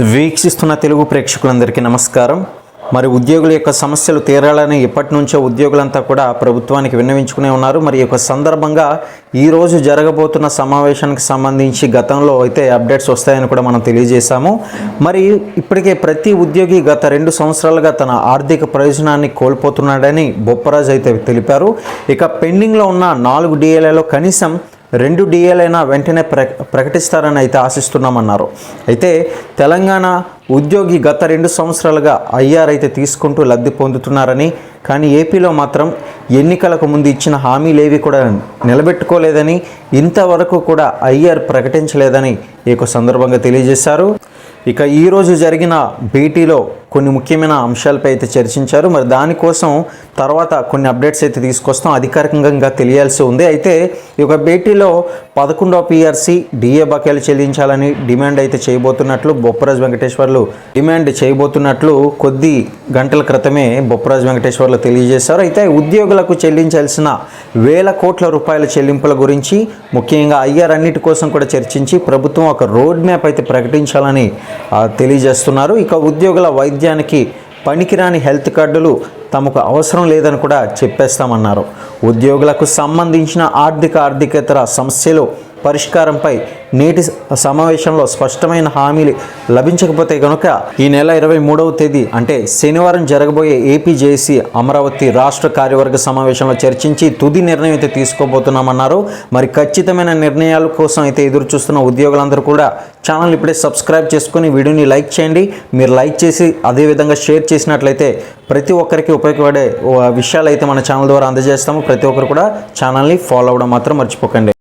వీక్షిస్తున్న తెలుగు ప్రేక్షకులందరికీ నమస్కారం. మరి ఉద్యోగుల యొక్క సమస్యలు తీరాలని ఎప్పటి నుంచో ఉద్యోగులంతా కూడా ప్రభుత్వానికి విన్నవించుకునే ఉన్నారు. మరి ఈ యొక్క సందర్భంగా ఈరోజు జరగబోతున్న సమావేశానికి సంబంధించి గతంలో అయితే అప్డేట్స్ వస్తాయని కూడా మనం తెలియజేశాము. మరి ఇప్పటికే ప్రతి ఉద్యోగి గత రెండు సంవత్సరాలుగా తన ఆర్థిక ప్రయోజనాన్ని కోల్పోతున్నాడని బొప్పరాజు అయితే తెలిపారు. ఇక పెండింగ్లో ఉన్న నాలుగు డిఏలలో కనీసం రెండు డిఏలైనా వెంటనే ప్ర ప్రకటిస్తారని అయితే ఆశిస్తున్నామన్నారు. అయితే తెలంగాణ ఉద్యోగి గత రెండు సంవత్సరాలుగా ఐఆర్ అయితే తీసుకుంటూ లబ్ధి పొందుతున్నారని కానీ ఏపీలో మాత్రం ఎన్నికలకు ముందు ఇచ్చిన హామీలేవి కూడా నిలబెట్టుకోలేదని ఇంతవరకు కూడా ఐఆర్ ప్రకటించలేదని ఈ సందర్భంగా తెలియజేశారు. ఇక ఈరోజు జరిగిన భేటీలో కొన్ని ముఖ్యమైన అంశాలపై అయితే చర్చించారు. మరి దానికోసం తర్వాత కొన్ని అప్డేట్స్ అయితే తీసుకొస్తాం. అధికారికంగా ఇంకా తెలియాల్సి ఉంది. అయితే ఈ యొక్క భేటీలో పదకొండవ పిఆర్సీ డిఏ బకాయిలు చెల్లించాలని డిమాండ్ అయితే చేయబోతున్నట్లు బొప్పరాజు వెంకటేశ్వర్లు డిమాండ్ చేయబోతున్నట్లు కొద్ది గంటల క్రితమే బొప్పరాజు వెంకటేశ్వర్లు తెలియజేశారు. అయితే ఉద్యోగులకు చెల్లించాల్సిన వేల కోట్ల రూపాయల చెల్లింపుల గురించి ముఖ్యంగా ఐఆర్ అన్నిటి కోసం కూడా చర్చించి ప్రభుత్వం ఒక రోడ్ మ్యాప్ అయితే ప్రకటించాలని తెలియజేస్తున్నారు. ఇక ఉద్యోగుల వైద్య వైద్యానికి పనికిరాని హెల్త్ కార్డులు తమకు అవసరం లేదని కూడా చెప్పేస్తామన్నారు. ఉద్యోగులకు సంబంధించిన ఆర్థిక ఆర్థికేతర సమస్యలు పరిష్కారంపై నేటి సమావేశంలో స్పష్టమైన హామీలు లభించకపోతే కనుక ఈ నెల ఇరవై మూడవ తేదీ అంటే శనివారం జరగబోయే ఏపీజేసీ అమరావతి రాష్ట్ర కార్యవర్గ సమావేశంలో చర్చించి తుది నిర్ణయం అయితే తీసుకోబోతున్నామన్నారు. మరి ఖచ్చితమైన నిర్ణయాల కోసం అయితే ఎదురు చూస్తున్న ఉద్యోగులందరూ కూడా ఛానల్ ఇప్పుడే సబ్స్క్రైబ్ చేసుకొని వీడియోని లైక్ చేయండి. మీరు లైక్ చేసి అదేవిధంగా షేర్ చేసినట్లయితే ప్రతి ఒక్కరికి ఉపయోగపడే విషయాలు అయితే మన ఛానల్ ద్వారా అందజేస్తాము. ప్రతి ఒక్కరు కూడా ఛానల్ని ఫాలో అవ్వడం మాత్రం మర్చిపోకండి.